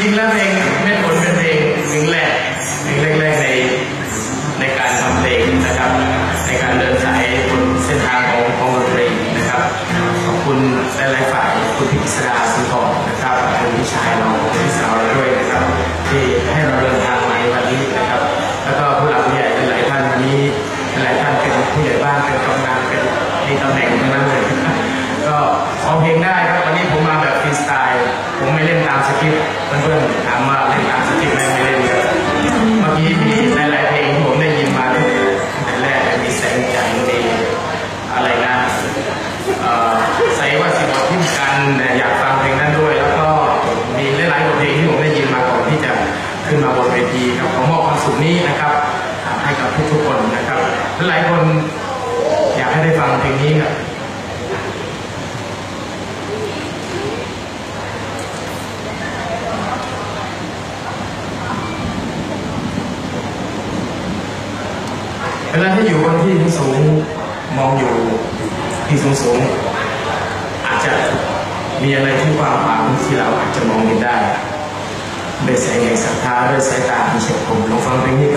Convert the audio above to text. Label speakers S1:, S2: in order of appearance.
S1: จริงๆแล้วเพลงเม็ดผลเป็นเพลงนิ่งแรกเพลงแรกๆในในการทำเพลงนะครับ ในการเดินสายบนเส้นทางของของดนตรีนะครับขอบคุณหลายๆฝ่ายคุณพิศดาสุนทรนะครับคุณพี่ชายเราพี่สาวเราด้วยนะครับ ที่ให้เราเดินทางมาในวันนี้นะครับ แล้วก็ผู้หลักผู้ใหญ่หลายท่านวันนี้หลายท่านเป็นผู้ใหญ่บ้านเป็นกำนันเป็นในตำแหน่งทั้งนั้นเลยก็ขอเพลงได้ครับ สไตล์ ผมไม่เล่นตามสคริปต์เพื่อนๆถามมาเล่นตามสคริปต์ไม่ไม่เล่นเลยเมื่อกี้มีหลายๆเพลงผมได้ยินมาตั้งแต่แรกมีแสงจันทร์ดีอะไรนะใส่ว่าสิบวันที่กันอยากฟังเพลงนั้นด้วย แล้วก็มีหลายๆบทเพลงที่ผมได้ยินมาก่อนที่จะขึ้นมาบนเวทีครับขอมอบความสุขนี้นะครับให้กับทุกๆคนนะครับหลายคนอยากให้ได้ฟังเพลงนี้ครับ เวลาที่อยู่บนที่สูงมองอยู่ที่สูงสูงๆอาจจะมีอะไรที่กว้างขวางที่เราอาจจะมองเห็นได้ด้วยแสงแห่งศรัทธาด้วยสายตาที่เฉียบคมลองฟังเพลงนี้